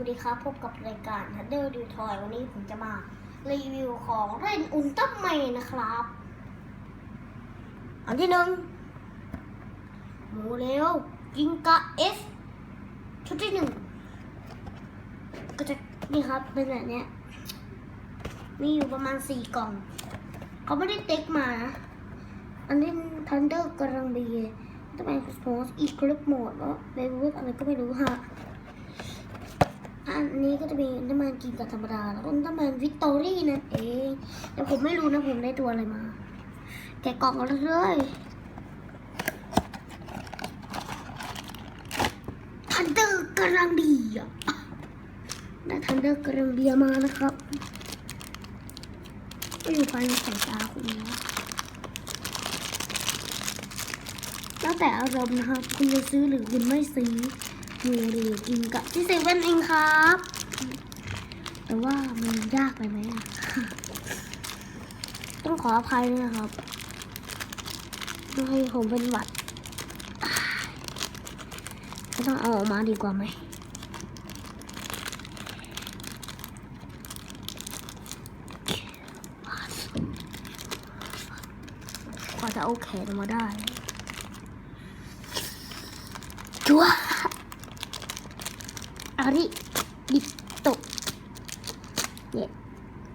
วัสดีครับพบกับรายการ Thunder d e w Toy วันนี้ผมจะมารีวิวของเล่นอุลตร้าแมนนะครับ อันที่หนึ่งหมูเร็วกิงกะเอสชุดที่หนึ่งก็จะนี่ครับเป็นแบบนี้มีอยู่ประมาณสี่กล่อง เขาไม่ได้เต็กมา อันนี้ทันเดอร์กำลังดีทำไมโพสอีกคลิปโหมดแล้วเบบี้อะไรก็ไม่รู้ฮะ อันนี้ก็จะมีน้ำมันกินกับธรรมดาแล้วก็น้ำมันวิกตอรี่นั่นเองแต่ผมไม่รู้นะผมได้ตัวอะไรมา แกะกล่องกันเลยทันเดอร์กำลังดีอะได้ทันเดอร์กำลังดีมานะครับก็อยู่ภายในสายตาคุณนะแล้วแต่อารมณ์นะครับ คุณจะซื้อหรือคุณไม่ซื้อ มูรีกินกับที่เซเว่นเองครับ แต่ว่ามันยากไปไหมอะต้องขออภัยด้วยนะครับไม่ให้ผมเป็นหวัดไม่ต้องเอาออกมาดีกว่าไหมกว่าจะเอาแขนออกมาได้จัว อาริดิโตะเนี่ย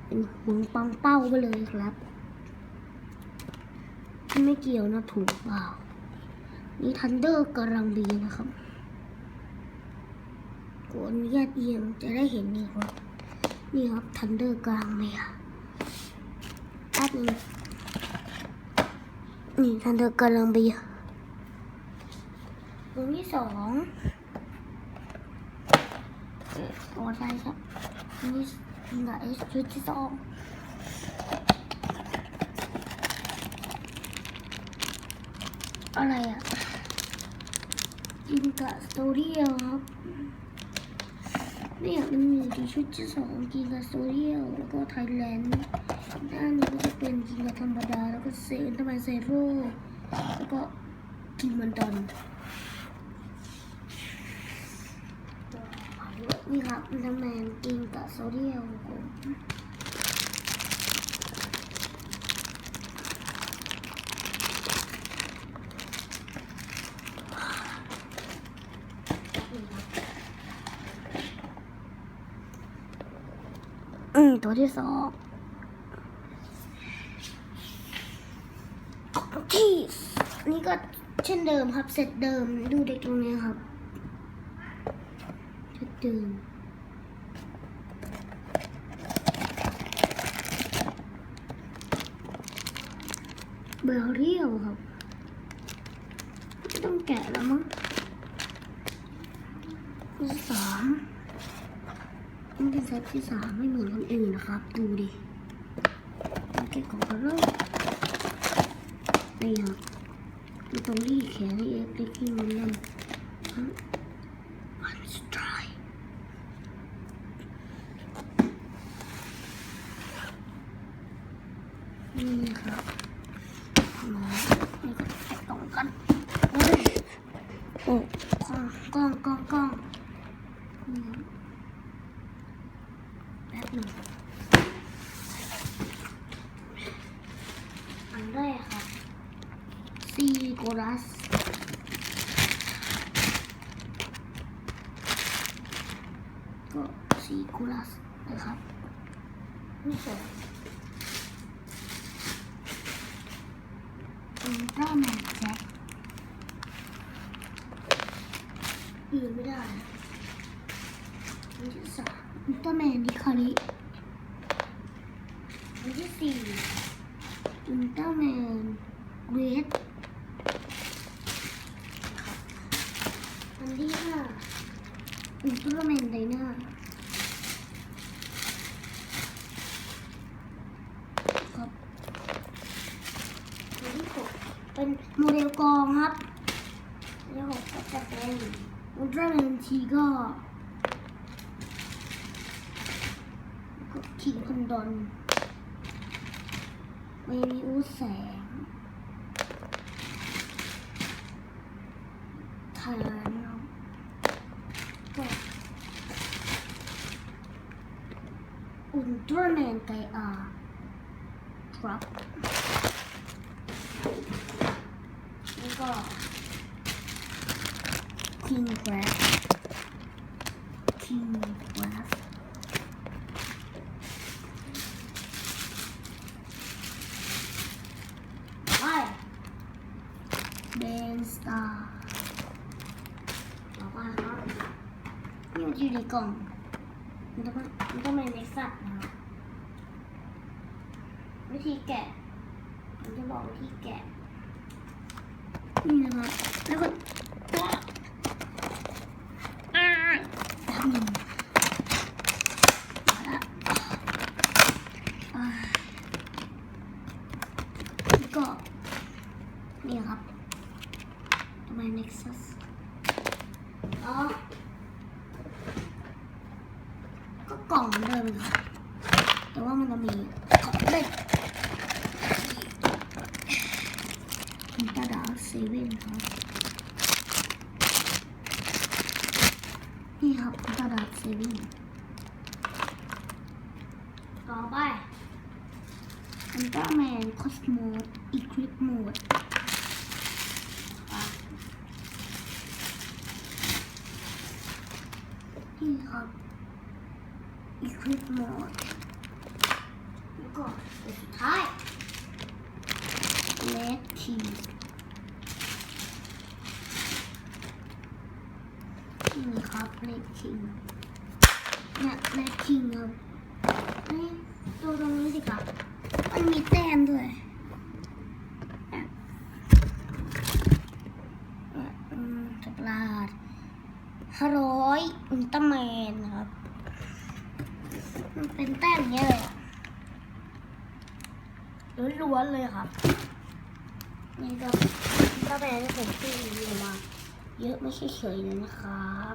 เป็นห มึงปังเป้าไปเลยครับ ไม่เกี่ยวนะถูกเปล่า นี่ทันเดอร์กำลังดีนะครับกดอนุญาตเอียงจะได้เห็นนี่ครับ นี่ครับทันเดอร์กลางเลยอะแป๊บนึงนี่ทันเดอร์กำลังดีตัวที่สองตัวอะไรครับนี่ยิงชุดที่สอง อะไรอะยิงกับสโตเรียลครับเนี่ยมันมีที่ชุดที่สองกินกับสโตเรียลแล้วก็ไทยแลนด์ด้านนี้ก็จะเป็นกินกับธรรมดา แล้วก็เซนทำไมเซโร่แล้วก็กินมันดอนนี่ครับน้ำแมนกินกับโซเดียม ตัวที่สองที่นี่ก็เช่นเดิมครับ เสร็จเดิมดูเด็กตรงนี้ครับชุดเดิมเบลเรียวครับ ต้องแกะแล้วมั้งสาม นี่เป็นเซตที่สามไม่เหมือนคนอื่นนะครับ ดูดิเอาแกะของกันเลยนี่ครับมีตรงที่แขนนี่เอ็กซ์เล็กที่มันนั่น One strike นี่ครับมานี่ก็แตะตรงกันโอ้ยโอ้กล้องกล้องกล้องกล้องนี่ครับแป๊บหนึ่ง อันแรกครับซีโกรัสก็สีคูลัสนะครับนี่สองอุลตร้าแมนแจ็คอื่นไม่ได้อันที่สามอุลตร้าแมนดิคาริอันที่สี่ อุลตร้าแมนเวทอันที่ห้าอุลตร้าแมนไดนาครับตัวที่หกเป็นโมเดลกองครับตัวที่หกก็จะเป็นอุลตร้าแมนทีก็ก็คิงคอนดอน ริอุสแสงทานครับก็อุลตร้าแมนไกอาครับแล้วก็คิงแกรฟคิงแกรฟไป เบนสตาร์ต่อไปครับนี่มันอยู่ในกล่อง มันต้องมันต้องเป็นในสัตว์นะครับวิธีแกะผมจะบอกวิธีแกะ นี่นะครับแล้วก็อ่าทำหนึ่งมาละอ่าแล้วก็นี่ครับ ทำไม Nexus อ๋อก็กล่องเดิมครับแต่ว่ามันจะมีกล่องเล็กอินตาดาเซเว่นครับ นี่ครับอินตาดาเซเว่นต่อไปอันตราแมนคอสโมอีควิปโหมด นี่ครับ Equip mode แล้วก็ตัวสุดท้าย Red Key นี่ครับ Red King เนี่ย Red King ครับนี่ตัวตรงนี้สิครับมันมีแต้มด้วยเนี่ยเนี่ยอืมสับลาด ห้าร้อยอุลตร้าแมนนะครับ มันเป็นแต้มเงี้ยเลยล้วนๆเลยครับ นี่ก็ก็เป็นที่ผมที่รีวิวมา เยอะไม่ใช่เฉยเลยนะครับ